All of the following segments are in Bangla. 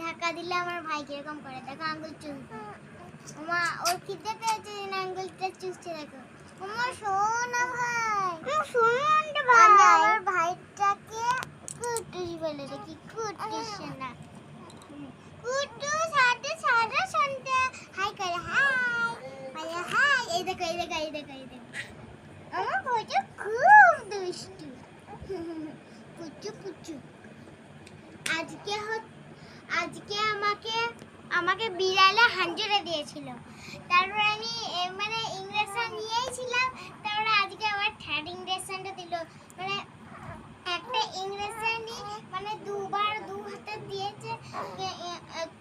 ধাক্কা দিলে আমার ভাই কীরকম করে? দেখো আঙ্গুল চুষ ওমা ওর খিদে পেয়েছে আঙ্গুলটা চুষছে দেখো। ওমা সোনা ভাই। সোনা ভাই। আমার ভাইটাকে কুটুস বলে দেখি কুটুস না। কুটুস হাতে সারা সন্ধ্যা। হাই করে হাই। বলে হাই। এই দেখো এই দেখো এই দেখো এই দেখো। আমার ভাইটা খুব দুষ্টু। পুচু পুচু আজকে হচ্ছে আজকে আমাকে আমাকে বিড়ালে হাঞ্জুরে দিয়েছিল। তারপর আমি মানে ইংরেজটা নিয়েছিলাম তারপরে আজকে আবার থার্ড ইংরেজটা দিল। মানে একটা ইংরেজটা মানে দুবার দু হাতে দিয়েছে।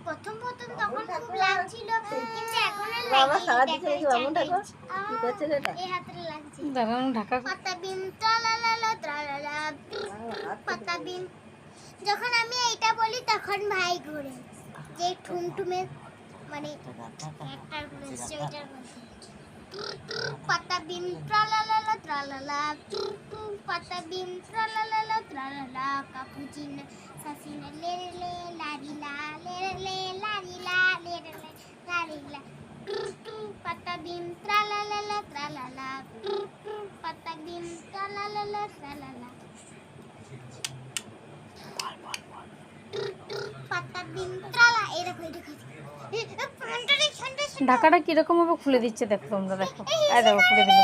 প্রথম প্রথম তখন খুব লাগছিল কিন্তু এখন আর বাবা সারা এই কি করছে হাতে লাগছে। দাঁড়ানো ঢাকা। পাতা বিম ট্রালালালা ট্রালালা পাতা বিম যখন আমি এইটা বলি তখন ভাই ঘুরে। যে ঠুমঠুমে মানে একটা ঘুরেছে ওইটার মধ্যে পাতা বিম ট্রালালালা ট্রালালা পাতা বিম ট্রালালালা ট্রালালা কাপুচিন সাসিনা লে রে লে লারি লা লে রে লে লারি লা লে রে লে। লারি লা পাতা বিম ট্রালালালা ট্রালালা পাতা বিম ট্রালালালা ট্রালালা। ঢাকাটা কীরকম ভাবে খুলে দিচ্ছে দেখো তোমরা দেখো দেখো খুলে দিল